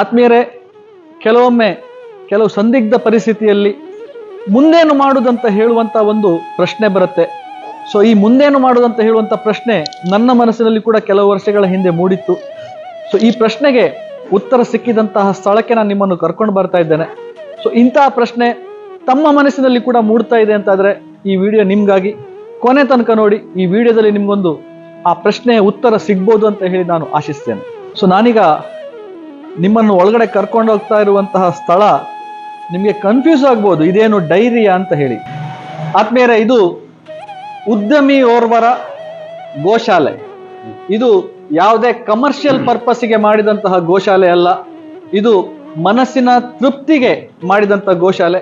ಆತ್ಮೀಯರೇ, ಕೆಲವೊಮ್ಮೆ ಕೆಲವು ಸಂದಿಗ್ಧ ಪರಿಸ್ಥಿತಿಯಲ್ಲಿ ಮುಂದೇನು ಮಾಡುವುದಂತ ಹೇಳುವಂತ ಒಂದು ಪ್ರಶ್ನೆ ಬರುತ್ತೆ. ಸೊ ಈ ಮುಂದೇನು ಮಾಡುವುದಂತ ಹೇಳುವಂತ ಪ್ರಶ್ನೆ ನನ್ನ ಮನಸ್ಸಿನಲ್ಲಿ ಕೂಡ ಕೆಲವು ವರ್ಷಗಳ ಹಿಂದೆ ಮೂಡಿತ್ತು. ಸೊ ಈ ಪ್ರಶ್ನೆಗೆ ಉತ್ತರ ಸಿಕ್ಕಿದಂತಹ ಸ್ಥಳಕ್ಕೆ ನಾನು ನಿಮ್ಮನ್ನು ಕರ್ಕೊಂಡು ಬರ್ತಾ ಇದ್ದೇನೆ. ಸೊ ಇಂತಹ ಪ್ರಶ್ನೆ ತಮ್ಮ ಮನಸ್ಸಿನಲ್ಲಿ ಕೂಡ ಮೂಡ್ತಾ ಇದೆ ಅಂತಾದರೆ ಈ ವಿಡಿಯೋ ನಿಮ್ಗಾಗಿ. ಕೊನೆ ತನಕ ನೋಡಿ ಈ ವಿಡಿಯೋದಲ್ಲಿ ನಿಮಗೊಂದು ಆ ಪ್ರಶ್ನೆಯ ಉತ್ತರ ಸಿಗ್ಬೋದು ಅಂತ ಹೇಳಿ ನಾನು ಆಶಿಸ್ತೇನೆ. ಸೊ ನಾನೀಗ ನಿಮ್ಮನ್ನು ಒಳಗಡೆ ಕರ್ಕೊಂಡು ಹೋಗ್ತಾ ಇರುವಂತಹ ಸ್ಥಳ ನಿಮಗೆ ಕನ್ಫ್ಯೂಸ್ ಆಗ್ಬೋದು. ಇದೇನು ಡೈರಿಯಾ ಅಂತ ಹೇಳಿ. ಆತ್ಮೀಯರೇ ಇದು ಉದ್ಯಮಿ ಓರ್ವರ ಗೋಶಾಲೆ. ಇದು ಯಾವುದೇ ಕಮರ್ಷಿಯಲ್ ಪರ್ಪಸ್ಗೆ ಮಾಡಿದಂತಹ ಗೋಶಾಲೆ ಅಲ್ಲ. ಇದು ಮನಸ್ಸಿನ ತೃಪ್ತಿಗೆ ಮಾಡಿದಂತಹ ಗೋಶಾಲೆ.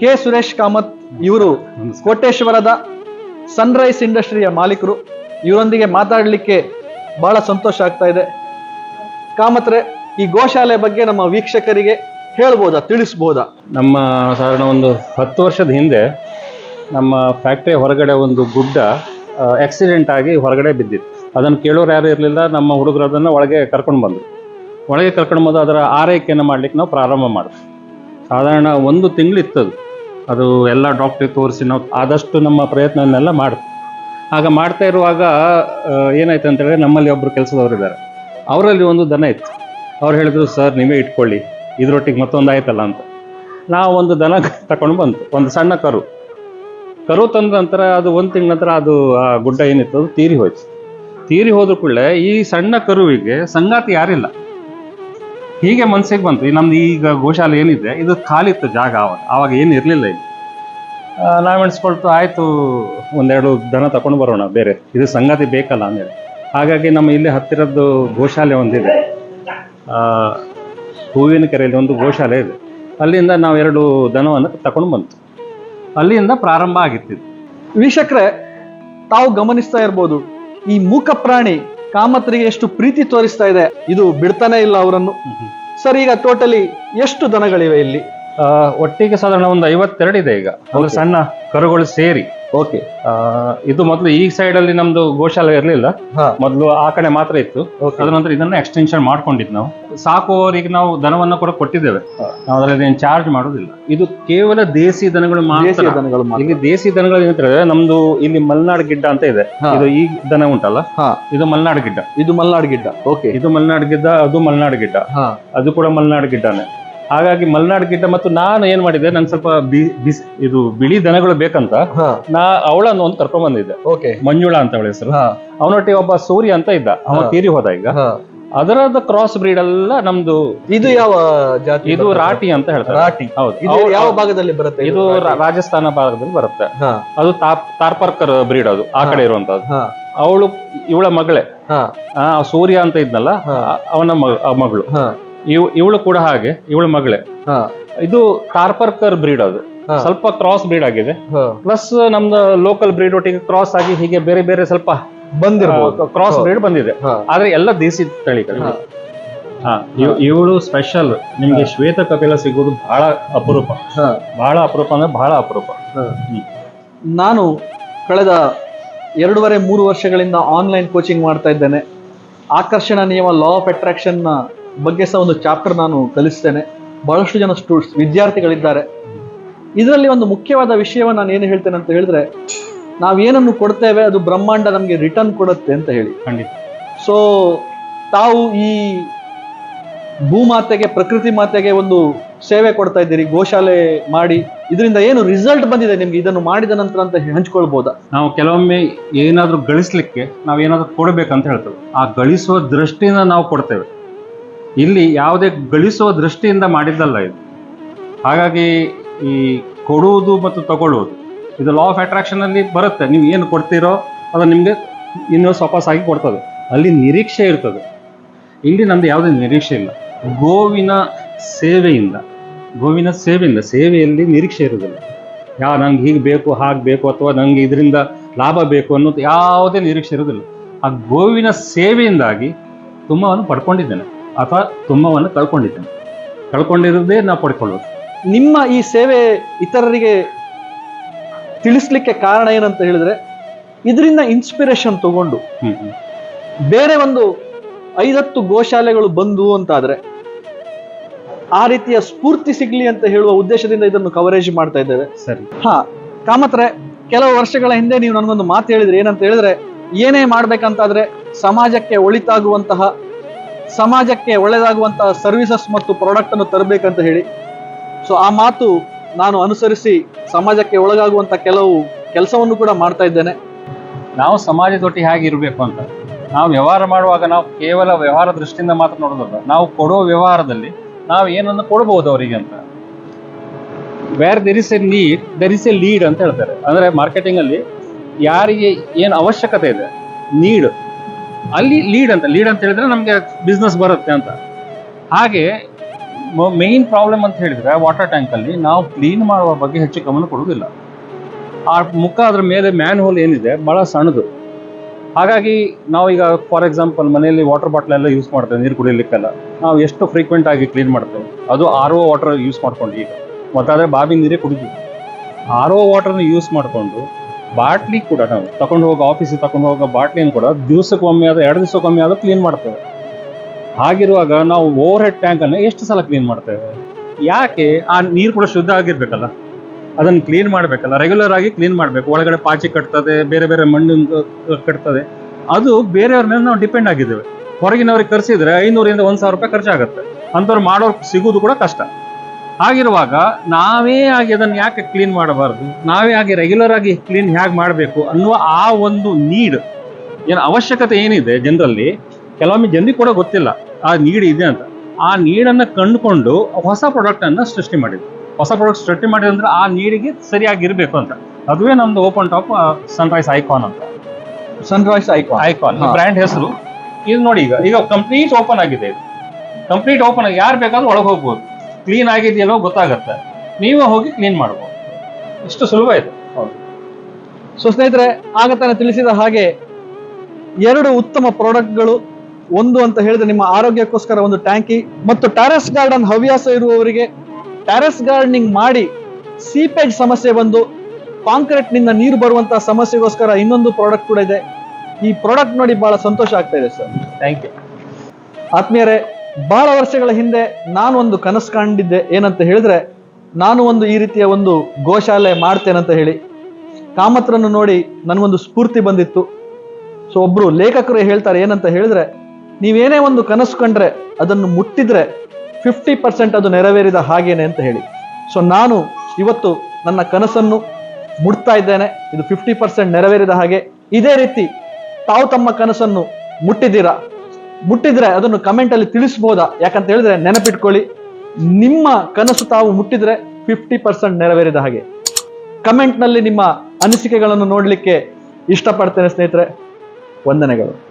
ಕೆ. ಸುರೇಶ್ ಕಾಮತ್ ಇವರು ಕೋಟೇಶ್ವರದ ಸನ್ರೈಸ್ ಇಂಡಸ್ಟ್ರಿಯ ಮಾಲೀಕರು. ಇವರೊಂದಿಗೆ ಮಾತಾಡಲಿಕ್ಕೆ ಬಹಳ ಸಂತೋಷ ಆಗ್ತಾ ಇದೆ. ಕಾಮತ್ರೆ ಈ ಗೋಶಾಲೆ ಬಗ್ಗೆ ನಮ್ಮ ವೀಕ್ಷಕರಿಗೆ ಹೇಳ್ಬೋದಾ, ತಿಳಿಸ್ಬೋದಾ? ನಮ್ಮ ಸಾಧಾರಣ ಒಂದು ಹತ್ತು ವರ್ಷದ ಹಿಂದೆ ನಮ್ಮ ಫ್ಯಾಕ್ಟ್ರಿ ಹೊರಗಡೆ ಒಂದು ಗುಡ್ಡ ಆಕ್ಸಿಡೆಂಟ್ ಆಗಿ ಹೊರಗಡೆ ಬಿದ್ದಿತ್ತು. ಅದನ್ನು ಕೇಳೋರು ಯಾರು ಇರಲಿಲ್ಲ, ನಮ್ಮ ಹುಡುಗರು ಅದನ್ನು ಒಳಗೆ ಕರ್ಕೊಂಡು ಬಂದರು. ಒಳಗೆ ಕರ್ಕೊಂಡು ಬಂದು ಅದರ ಆರೈಕೆಯನ್ನು ಮಾಡ್ಲಿಕ್ಕೆ ನಾವು ಪ್ರಾರಂಭ ಮಾಡಿದ್ವಿ. ಸಾಧಾರಣ ಒಂದು ತಿಂಗಳಿತ್ತು ಅದು. ಅದು ಎಲ್ಲ ಡಾಕ್ಟ್ರಿಗೆ ತೋರಿಸಿ ನಾವು ಆದಷ್ಟು ನಮ್ಮ ಪ್ರಯತ್ನವನ್ನೆಲ್ಲ ಮಾಡ್ತೀವಿ ಆಗ ಮಾಡ್ತಾ ಇರುವಾಗ ಏನಾಯ್ತು ಅಂತೇಳಿದ್ರೆ ನಮ್ಮಲ್ಲಿ ಒಬ್ಬರು ಕೆಲಸದವರು ಇದ್ದಾರೆ ಅವರಲ್ಲಿ ಒಂದು ದನ ಇತ್ತು. ಅವ್ರು ಹೇಳಿದ್ರು, ಸರ್, ನೀವೇ ಇಟ್ಕೊಳ್ಳಿ. ಇದ್ರೊಟ್ಟಿಗೆ ಮತ್ತೊಂದು ಆಯ್ತಲ್ಲ ಅಂತ. ನಾವು ಒಂದು ದನ ತಗೊಂಡು ಬಂತು ಒಂದು ಸಣ್ಣ ಕರು. ಕರು ತಂದ ನಂತರ ಅದು ಒಂದು ತಿಂಗಳ ನಂತರ ಅದು ಆ ಗುಡ್ಡ ಏನಿತ್ತು, ಅದು ತೀರಿ ಹೋಯ್ತು. ತೀರಿ ಹೋದ ಕೂಡಲೇ ಈ ಸಣ್ಣ ಕರುವಿಗೆ ಸಂಗಾತಿ ಯಾರಿಲ್ಲ. ಹೀಗೆ ಮನಸ್ಸಿಗೆ ಬಂತು. ನಮ್ದು ಈಗ ಗೋಶಾಲೆ ಏನಿದೆ, ಇದು ಖಾಲಿ ಇತ್ತು ಜಾಗ ಅವಾಗ ಆವಾಗ ಏನು ಇರಲಿಲ್ಲ ಇಲ್ಲಿ. ನಾವು ಎಣಿಸ್ಕೊಳ್ತು, ಆಯಿತು, ಒಂದೆರಡು ದನ ತಗೊಂಡು ಬರೋಣ, ಬೇರೆ. ಇದು ಸಂಗಾತಿ ಬೇಕಲ್ಲ ಅಂದರೆ ಹಾಗಾಗಿ ನಮ್ಮ ಇಲ್ಲಿ ಹತ್ತಿರದ್ದು ಗೋಶಾಲೆ ಒಂದಿದೆ. ಹೂವಿನ ಕೆರೆಯಲ್ಲಿ ಒಂದು ಗೋಶಾಲೆ ಇದೆ. ಅಲ್ಲಿಂದ ನಾವು ಎರಡು ದನವನ್ನು ತಗೊಂಡು ಬಂತು ಅಲ್ಲಿಂದ ಪ್ರಾರಂಭ ಆಗಿತ್ತು. ವೀಕ್ಷಕರೇ ತಾವು ಗಮನಿಸ್ತಾ ಇರ್ಬೋದು ಈ ಮೂಕ ಪ್ರಾಣಿ ಕಾಮತ್ರಿಗೆ ಎಷ್ಟು ಪ್ರೀತಿ ತೋರಿಸ್ತಾ ಇದೆ. ಇದು ಬಿಡ್ತಾನೆ ಇಲ್ಲ ಅವರನ್ನು. ಸರ್ ಈಗ ಟೋಟಲಿ ಎಷ್ಟು ದನಗಳಿವೆ ಇಲ್ಲಿ? ಒಟ್ಟಿಗೆ ಸಾಧಾರಣ ಒಂದು ಐವತ್ತೆರಡು ಇದೆ ಈಗ. ಒಂದು ಸಣ್ಣ ಕರುಗಳು ಸೇರಿ. ಓಕೆ. ಆ, ಇದು ಮೊದಲು ಈ ಸೈಡ್ ಅಲ್ಲಿ ನಮ್ದು ಗೋಶಾಲೆ ಇರಲಿಲ್ಲ. ಮೊದಲು ಆ ಕಡೆ ಮಾತ್ರ ಇತ್ತು. ಅದ ನಂತರ ಇದನ್ನ ಎಕ್ಸ್ಟೆನ್ಷನ್ ಮಾಡ್ಕೊಂಡಿದ್ ನಾವು. ಸಾಕುವವರಿಗೆ ನಾವು ದನವನ್ನ ಕೂಡ ಕೊಟ್ಟಿದ್ದೇವೆ. ನಾವು ಅದರಲ್ಲಿ ಚಾರ್ಜ್ ಮಾಡುದಿಲ್ಲ ಇದು ಕೇವಲ ದೇಸಿ ದನಗಳು ಮಾತ್ರ. ದೇಸಿ ದನಗಳು ಏನಂತಾರೆ ನಮ್ದು ಇಲ್ಲಿ ಮಲ್ನಾಡ್ ಗಿಡ್ಡ ಅಂತ ಇದೆ. ಇದು ಈ ದನ ಉಂಟಲ್ಲ? ಇದು ಮಲ್ನಾಡ್ ಗಿಡ್ಡ. ಇದು ಮಲ್ನಾಡ್ ಗಿಡ್ಡ. ಓಕೆ. ಇದು ಮಲ್ನಾಡ್ ಗಿಡ್ಡ ಅದು ಮಲ್ನಾಡ್ ಗಿಡ್ಡ. ಅದು ಕೂಡ ಮಲ್ನಾಡ್ ಗಿಡ್ಡನೇ. ಹಾಗಾಗಿ ಮಲ್ನಾಡ್ ಗಿಡ್ಡ ಮತ್ತು ನಾನು ಏನ್ ಮಾಡಿದೆ ನನ್ ಸ್ವಲ್ಪ ಬಿ- ಬಿಸ್ ಇದು ಬಿಳಿ ದನಗಳು ಬೇಕಂತ ಹಾ. ನಾ ಅವಳನ್ನು ಒಂದು ಕರ್ಕೊಂಡ್ ಬಂದಿದ್ದೆ. ಓಕೆ. ಮಂಜುಳ ಅಂತ ಅವಳ ಹೆಸರು. ಹಾ. ಅವನೊಟ್ಟಿಗೆ ಒಬ್ಬ ಸೂರ್ಯ ಅಂತ ಇದ್ದ. ಅವ ಹಾ. ತೀರಿ ಹೋದ ಈಗ. ಹಾ. ಅದರದ ಕ್ರಾಸ್ ಬ್ರೀಡ್ ಎಲ್ಲ ನಮ್ದು ಇದು ಯಾವ ಜಾತಿ ಇದು ಬರ್ತದೆ? ರಾಟಿ ಅಂತ ಹೇಳ್ತಾರೆ. ರಾಟಿ. ಹೌದು. ಇದು ಯಾವ ಭಾಗದಲ್ಲಿ ಬರುತ್ತೆ ಇದು ರಾಟಿ? ರಾಜಸ್ಥಾನ ಭಾಗದಲ್ಲಿ ಬರುತ್ತೆ. ಹಾ. ಅದು ತಾಪ್ ತಾರ್ಪರ್ಕರ್ ಬ್ರೀಡ್ ಅದು ಆ ಕಡೆ ಇರುವಂತದ್ದು ಹಾ. ಅವಳು ಇವಳ ಮಗಳೇ. ಹಾ. ಆ ಸೂರ್ಯ ಅಂತ ಇದ್ನಲ್ಲ ಹಾ. ಆ- ಅವನ ಆ ಮಗಳು. ಹಾ. ಇವ್ ಇವಳು ಕೂಡ ಹಾಗೆ ಇವಳು ಮಗಳೇ. ಹಾ. ಇದು ಕಾರ್ಪರ್ಕರ್ ಬ್ರೀಡ್ ಅದು. ಹಾ. ಸ್ವಲ್ಪ ಕ್ರಾಸ್ ಬ್ರೀಡ್ ಆಗಿದೆ. ಹಾ. ಪ್ಲಸ್ ನಮ್ದು ಲೋಕಲ್ ಬ್ರೀಡ್ ಒಟ್ಟಿಗೆ ಕ್ರಾಸ್ ಆಗಿ ಹೀಗೆ ಬೇರೆ ಬೇರೆ ಸ್ವಲ್ಪ ಬಂದಿರ್ಬೋದು. ಕ್ರಾಸ್ ಬ್ರೀಡ್ ಬಂದಿದೆ. ಹಾ. ಆದ್ರೆ ಎಲ್ಲ ದೇಸಿ ತಳಿಗಳು. ಹಾ. ಹಾ ಇವ್- ಇವಳು ಸ್ಪೆಷಲ್ ನಿಮ್ಗೆ ಶ್ವೇತ ಕಪಿಲ ಸಿಗೋದು ಬಹಳ ಅಪರೂಪ. ಹಾ. ಬಹಳ ಅಪರೂಪ ಅಂದ್ರೆ ಬಹಳ ಅಪರೂಪ. ಹ್ಮ್. ನಾನು ಕಳೆದ ಎರಡೂವರೆ ಮೂರು ವರ್ಷಗಳಿಂದ ಆನ್ಲೈನ್ ಕೋಚಿಂಗ್ ಮಾಡ್ತಾ ಇದ್ದೇನೆ. ಆಕರ್ಷಣ ನಿಯಮ ಲಾ ಆಫ್ ಅಟ್ರಾಕ್ಷನ್ ಬಗ್ಗೆ ಸಹ ಒಂದು ಚಾಪ್ಟರ್ ನಾನು ಕಲಿಸ್ತೇನೆ. ಬಹಳಷ್ಟು ಜನ ಸ್ಟೂಡೆಂಟ್ಸ್ ವಿದ್ಯಾರ್ಥಿಗಳಿದ್ದಾರೆ. ಇದರಲ್ಲಿ ಒಂದು ಮುಖ್ಯವಾದ ವಿಷಯವನ್ನು ನಾನು ಏನು ಹೇಳ್ತೇನೆ ಅಂತ ಹೇಳಿದ್ರೆ ನಾವೇನನ್ನು ಕೊಡ್ತೇವೆ ಅದು ಬ್ರಹ್ಮಾಂಡ ನಮಗೆ ರಿಟರ್ನ್ ಕೊಡುತ್ತೆ ಅಂತ ಹೇಳಿ. ಖಂಡಿತ. ಸೊ ತಾವು ಈ ಭೂಮಾತೆಗೆ ಪ್ರಕೃತಿ ಮಾತೆಗೆ ಒಂದು ಸೇವೆ ಕೊಡ್ತಾ ಇದ್ದೀರಿ ಗೋಶಾಲೆ ಮಾಡಿ. ಇದರಿಂದ ಏನು ರಿಸಲ್ಟ್ ಬಂದಿದೆ ನಿಮ್ಗೆ? ಇದನ್ನು ಮಾಡಿದ ನಂತರ ಅಂತ ಹಂಚ್ಕೊಳ್ಬಹುದಾ ನಾವು ಕೆಲವೊಮ್ಮೆ ಏನಾದರೂ ಗಳಿಸ್ಲಿಕ್ಕೆ ನಾವು ಏನಾದ್ರೂ ಕೊಡಬೇಕಂತ ಹೇಳ್ತೇವೆ. ಆ ಗಳಿಸುವ ದೃಷ್ಟಿಯಿಂದ ನಾವು ಕೊಡ್ತೇವೆ. ಇಲ್ಲಿ ಯಾವುದೇ ಗಳಿಸುವ ದೃಷ್ಟಿಯಿಂದ ಮಾಡಿದ್ದಲ್ಲ ಇದು. ಹಾಗಾಗಿ ಈ ಕೊಡುವುದು ಮತ್ತು ತಗೊಳ್ಳುವುದು, ಇದು ಲಾ ಆಫ್ ಅಟ್ರಾಕ್ಷನ್ ಅಲ್ಲಿ ಬರುತ್ತೆ. ನೀವು ಏನು ಕೊಡ್ತೀರೋ ಅದು ನಿಮಗೆ ಇನ್ನೂ ಸೊಪಾಸಾಗಿ ಕೊಡ್ತದೆ. ಅಲ್ಲಿ ನಿರೀಕ್ಷೆ ಇರ್ತದೆ. ಇಲ್ಲಿ ನಮ್ದು ಯಾವುದೇ ನಿರೀಕ್ಷೆ ಇಲ್ಲ. ಗೋವಿನ ಸೇವೆಯಿಂದ ಗೋವಿನ ಸೇವೆಯಿಂದ, ಸೇವೆಯಲ್ಲಿ ನಿರೀಕ್ಷೆ ಇರುವುದಿಲ್ಲ. ಯಾ, ನಂಗೆ ಹೀಗೆ ಬೇಕು, ಹಾಗೆ ಬೇಕು ಅಥವಾ ನಂಗೆ ಇದರಿಂದ ಲಾಭ ಬೇಕು ಅನ್ನೋದು ಯಾವುದೇ ನಿರೀಕ್ಷೆ ಇರುವುದಿಲ್ಲ. ಆ ಗೋವಿನ ಸೇವೆಯಿಂದಾಗಿ ತುಂಬವನ್ನು ಪಡ್ಕೊಂಡಿದ್ದೇನೆ. ಅಥವಾ ತುಂಬವನ್ನು ಕಳ್ಕೊಂಡಿದ್ದೇನೆ. ಕಳ್ಕೊಂಡಿರೋದೇ ನಾವು ಪಡ್ಕೊಳ್ಳೋದು. ನಿಮ್ಮ ಈ ಸೇವೆ ಇತರರಿಗೆ ತಿಳಿಸ್ಲಿಕ್ಕೆ ಕಾರಣ ಏನಂತ ಹೇಳಿದ್ರೆ ಇದರಿಂದ ಇನ್ಸ್ಪಿರೇಷನ್ ತಗೊಂಡು. ಬೇರೆ ಒಂದು ಐದತ್ತು ಗೋಶಾಲೆಗಳು ಬಂದು ಅಂತಾದ್ರೆ ಆ ರೀತಿಯ ಸ್ಫೂರ್ತಿ ಸಿಗ್ಲಿ ಅಂತ ಹೇಳುವ ಉದ್ದೇಶದಿಂದ ಇದನ್ನು ಕವರೇಜ್ ಮಾಡ್ತಾ ಇದ್ದೇವೆ. ಸರಿ. ಹಾ ಕಾಮತ್ರೆ ಕೆಲವು ವರ್ಷಗಳ ಹಿಂದೆ ನೀವು ನನಗೊಂದು ಮಾತು ಹೇಳಿದ್ರಿ. ಏನಂತ ಹೇಳಿದ್ರೆ ಏನೇ ಮಾಡ್ಬೇಕಂತಾದ್ರೆ ಸಮಾಜಕ್ಕೆ ಒಳಿತಾಗುವಂತಹ ಸಮಾಜಕ್ಕೆ ಒಳ್ಳೆಯದಾಗುವಂತಹ ಸರ್ವಿಸಸ್ ಮತ್ತು ಪ್ರಾಡಕ್ಟ್ ಅನ್ನು ತರಬೇಕಂತ ಹೇಳಿ. ಸೊ ಆ ಮಾತು ನಾನು ಅನುಸರಿಸಿ ಸಮಾಜಕ್ಕೆ ಒಳಗಾಗುವಂತ ಕೆಲವು ಕೆಲಸವನ್ನು ಕೂಡ ಮಾಡ್ತಾ ಇದ್ದೇನೆ. ನಾವು ಸಮಾಜದೊಟ್ಟಿಗೆ ಹೇಗೆ ಇರಬೇಕು ಅಂತ? ನಾವು ವ್ಯವಹಾರ ಮಾಡುವಾಗ ನಾವು ಕೇವಲ ವ್ಯವಹಾರ ದೃಷ್ಟಿಯಿಂದ ಮಾತ್ರ ನೋಡೋದಲ್ಲ ನಾವು ಕೊಡೋ ವ್ಯವಹಾರದಲ್ಲಿ ನಾವು ಏನನ್ನು ಕೊಡಬಹುದು ಅವರಿಗೆ ಅಂತ? Where there is a need there is a lead ಅಂತ ಹೇಳ್ತಾರೆ. ಅಂದ್ರೆ ಮಾರ್ಕೆಟಿಂಗ್ ಅಲ್ಲಿ ಯಾರಿಗೆ ಏನು ಅವಶ್ಯಕತೆ ಇದೆ? ನೀಡ್ ಅಲ್ಲಿ ಲೀಡ್ ಅಂತ ಲೀಡ್ ಅಂತ ಹೇಳಿದ್ರೆ ನಮಗೆ ಬಿಸ್ನೆಸ್ ಬರುತ್ತೆ ಅಂತ. ಹಾಗೆ ಮೇನ್ ಪ್ರಾಬ್ಲಮ್ ಅಂತ ಹೇಳಿದ್ರೆ ವಾಟರ್ ಟ್ಯಾಂಕ್ ಅಲ್ಲಿ ನಾವು ಕ್ಲೀನ್ ಮಾಡುವ ಬಗ್ಗೆ ಹೆಚ್ಚು ಗಮನ ಕೊಡುವುದಿಲ್ಲ. ಆ ಮುಖ ಅದ್ರ ಮೇಲೆ ಮ್ಯಾನ್ ಹೋಲ್ ಏನಿದೆ, ಬಹಳ ಸಣ್ಣದು. ಹಾಗಾಗಿ ನಾವು ಈಗ ಫಾರ್ ಎಕ್ಸಾಂಪಲ್ ಮನೆಯಲ್ಲಿ ವಾಟರ್ ಬಾಟ್ಲ್ ಎಲ್ಲ ಯೂಸ್ ಮಾಡ್ತೇವೆ, ನೀರು ಕುಡಿಯಲಿಕ್ಕೆಲ್ಲ ನಾವು ಎಷ್ಟು ಫ್ರೀಕ್ವೆಂಟ್ ಆಗಿ ಕ್ಲೀನ್ ಮಾಡ್ತೇವೆ, ಅದು ಆರ್ ಒ ವಾಟರ್ ಯೂಸ್ ಮಾಡ್ಕೊಂಡು ಈಗ. ಮತ್ತಾದ್ರೆ ಬಾವಿ ನೀರೇ ಕುಡಿದ್ವಿ ಆರ್ ಒ ವಾಟರ್ನ ಯೂಸ್ ಮಾಡಿಕೊಂಡು ಬಾಟ್ಲಿ ಕೂಡ ನಾವು ತಗೊಂಡು ಹೋಗೋ ಆಫೀಸಿಗೆ ತಗೊಂಡು ಹೋಗೋ ಬಾಟ್ಲಿಯನ್ನು ಕೂಡ ದಿವಸಕ್ಕೆ ಒಮ್ಮೆ ಆದ ಎರಡು ದಿವಸಕ್ಕೆ ಒಮ್ಮೆ ಆದ ಕ್ಲೀನ್ ಮಾಡ್ತೇವೆ. ಹಾಗಿರುವಾಗ ನಾವು ಓವರ್ ಹೆಡ್ ಟ್ಯಾಂಕನ್ನು ಎಷ್ಟು ಸಲ ಕ್ಲೀನ್ ಮಾಡ್ತೇವೆ? ಯಾಕೆ ಆ ನೀರು ಕೂಡ ಶುದ್ಧ ಆಗಿರ್ಬೇಕಲ್ಲ? ಅದನ್ನು ಕ್ಲೀನ್ ಮಾಡಬೇಕಲ್ಲ ರೆಗ್ಯುಲರ್ ಆಗಿ ಕ್ಲೀನ್ ಮಾಡಬೇಕು. ಒಳಗಡೆ ಪಾಚಿ ಕಟ್ತದೆ, ಬೇರೆ ಬೇರೆ ಮಣ್ಣು ಕಟ್ತದೆ. ಅದು ಬೇರೆಯವ್ರ ಮೇಲೆ ನಾವು ಡಿಪೆಂಡ್ ಆಗಿದ್ದೇವೆ. ಹೊರಗಿನವ್ರಿಗೆ ಕರ್ಸಿದ್ರೆ ಐನೂರಿಂದ ಒಂದು ಸಾವಿರ ರೂಪಾಯಿ ಖರ್ಚಾಗುತ್ತೆ. ಅಂಥವ್ರು ಮಾಡೋರು ಸಿಗೋದು ಕೂಡ ಕಷ್ಟ. ಹಾಗಿರುವಾಗ ನಾವೇ ಆಗಿ ಅದನ್ನು ಯಾಕೆ ಕ್ಲೀನ್ ಮಾಡಬಾರ್ದು? ನಾವೇ ಆಗಿ ರೆಗ್ಯುಲರ್ ಆಗಿ ಕ್ಲೀನ್ ಹೇಗೆ ಮಾಡಬೇಕು ಅನ್ನುವ ಆ ಒಂದು ನೀಡ್ ಏನು ಅವಶ್ಯಕತೆ ಏನಿದೆ ಜನರಲ್ಲಿ? ಕೆಲವೊಮ್ಮೆ ಜನರಿಗೆ ಕೂಡ ಗೊತ್ತಿಲ್ಲ. ಆ ನೀಡ್ ಇದೆ ಅಂತ. ಆ ನೀಡನ್ನು ಕಂಡುಕೊಂಡು ಹೊಸ ಪ್ರಾಡಕ್ಟ್ ಅನ್ನ ಸೃಷ್ಟಿ ಮಾಡಿದ್ರು. ಹೊಸ ಪ್ರಾಡಕ್ಟ್ ಸೃಷ್ಟಿ ಮಾಡಿದ್ರೆ ಅಂದ್ರೆ ಆ ನೀಡಿಗೆ ಸರಿಯಾಗಿರ್ಬೇಕು ಅಂತ. ಅದುವೇ ನಮ್ದು ಓಪನ್ ಟಾಪ್ ಸನ್ರೈಸ್ ಐಕಾನ್ ಅಂತ. Sunrise icon icon. ಬ್ರ್ಯಾಂಡ್ ಹೆಸರು. ಇದು ನೋಡಿ ಈಗ ಈಗ ಕಂಪ್ಲೀಟ್ ಓಪನ್ ಆಗಿದೆ. ಇದು ಕಂಪ್ಲೀಟ್ ಓಪನ್ ಆಗಿ ಯಾರು ಬೇಕಾದ್ರೂ ಒಳಗೆ ಹೋಗ್ಬೋದು. ಕ್ಲೀನ್ ಆಗಿದೆಯಲ್ಲೋ ಗೊತ್ತಾಗುತ್ತೆ. ನೀವೇ ಹೋಗಿ ಕ್ಲೀನ್ ಮಾಡ್ಬೋದು. ಇಷ್ಟು ಸುಲಭ ಇದೆ. ಹೌದು. ಸೊ ಸ್ನೇಹಿತರೆ ಆಗ ತಾನೆ ತಿಳಿಸಿದ ಹಾಗೆ ಎರಡು ಉತ್ತಮ ಪ್ರಾಡಕ್ಟ್ಗಳು ಒಂದು ಅಂತ ಹೇಳಿದ್ರೆ ನಿಮ್ಮ ಆರೋಗ್ಯಕ್ಕೋಸ್ಕರ ಒಂದು ಟ್ಯಾಂಕಿ ಮತ್ತು ಟ್ಯಾರೆಸ್ ಗಾರ್ಡನ್ ಹವ್ಯಾಸ ಇರುವವರಿಗೆ ಟ್ಯಾರೆಸ್ ಗಾರ್ಡನಿಂಗ್ ಮಾಡಿ ಸೀಪೇಜ್ ಸಮಸ್ಯೆ ಬಂದು ಕಾಂಕ್ರೀಟ್ನಿಂದ ನೀರು ಬರುವಂತಹ ಸಮಸ್ಯೆಗೋಸ್ಕರ ಇನ್ನೊಂದು ಪ್ರಾಡಕ್ಟ್ ಕೂಡ ಇದೆ. ಈ ಪ್ರಾಡಕ್ಟ್ ನೋಡಿ ಬಹಳ ಸಂತೋಷ ಆಗ್ತಾ ಇದೆ ಸರ್ ಥ್ಯಾಂಕ್ ಯು ಆತ್ಮೀಯರೇ ಬಹಳ ವರ್ಷಗಳ ಹಿಂದೆ ನಾನು ಒಂದು ಕನಸು ಕಂಡಿದ್ದೆ ಏನಂತ ಹೇಳಿದ್ರೆ, ನಾನು ಒಂದು ಈ ರೀತಿಯ ಒಂದು ಗೋಶಾಲೆ ಮಾಡ್ತೇನಂತ ಹೇಳಿ ಕಾಮತ್ರನ್ನು ನೋಡಿ ನನಗೊಂದು ಸ್ಫೂರ್ತಿ ಬಂದಿತ್ತು. ಸೊ ಒಬ್ರು ಲೇಖಕರು ಹೇಳ್ತಾರೆ, ಏನಂತ ಹೇಳಿದ್ರೆ, ನೀವೇನೇ ಒಂದು ಕನಸು ಕಂಡ್ರೆ ಅದನ್ನು ಮುಟ್ಟಿದ್ರೆ ಫಿಫ್ಟಿ ಪರ್ಸೆಂಟ್ ಅದು ನೆರವೇರಿದ ಹಾಗೇನೆ ಅಂತ ಹೇಳಿ. ಸೊ ನಾನು ಇವತ್ತು ನನ್ನ ಕನಸನ್ನು ಮುಟ್ತಾ ಇದ್ದೇನೆ. ಇದು ಫಿಫ್ಟಿ ಪರ್ಸೆಂಟ್ ನೆರವೇರಿದ ಹಾಗೆ ಇದೇ ರೀತಿ ತಾವು ತಮ್ಮ ಕನಸನ್ನು ಮುಟ್ಟಿದ್ದೀರಾ? ಮುಟ್ಟಿದ್ರೆ ಅದನ್ನು ಕಮೆಂಟ್ ಅಲ್ಲಿ ತಿಳಿಸಬಹುದಾ ಯಾಕಂತ ಹೇಳಿದ್ರೆ ನೆನಪಿಟ್ಕೊಳ್ಳಿ, ನಿಮ್ಮ ಕನಸು ತಾವು ಮುಟ್ಟಿದ್ರೆ ಫಿಫ್ಟಿ ಪರ್ಸೆಂಟ್ ನೆರವೇರಿದ ಹಾಗೆ. ಕಮೆಂಟ್ನಲ್ಲಿ ನಿಮ್ಮ ಅನಿಸಿಕೆಗಳನ್ನು ನೋಡ್ಲಿಕ್ಕೆ ಇಷ್ಟಪಡ್ತೇನೆ ಸ್ನೇಹಿತರೆ. ವಂದನೆಗಳು.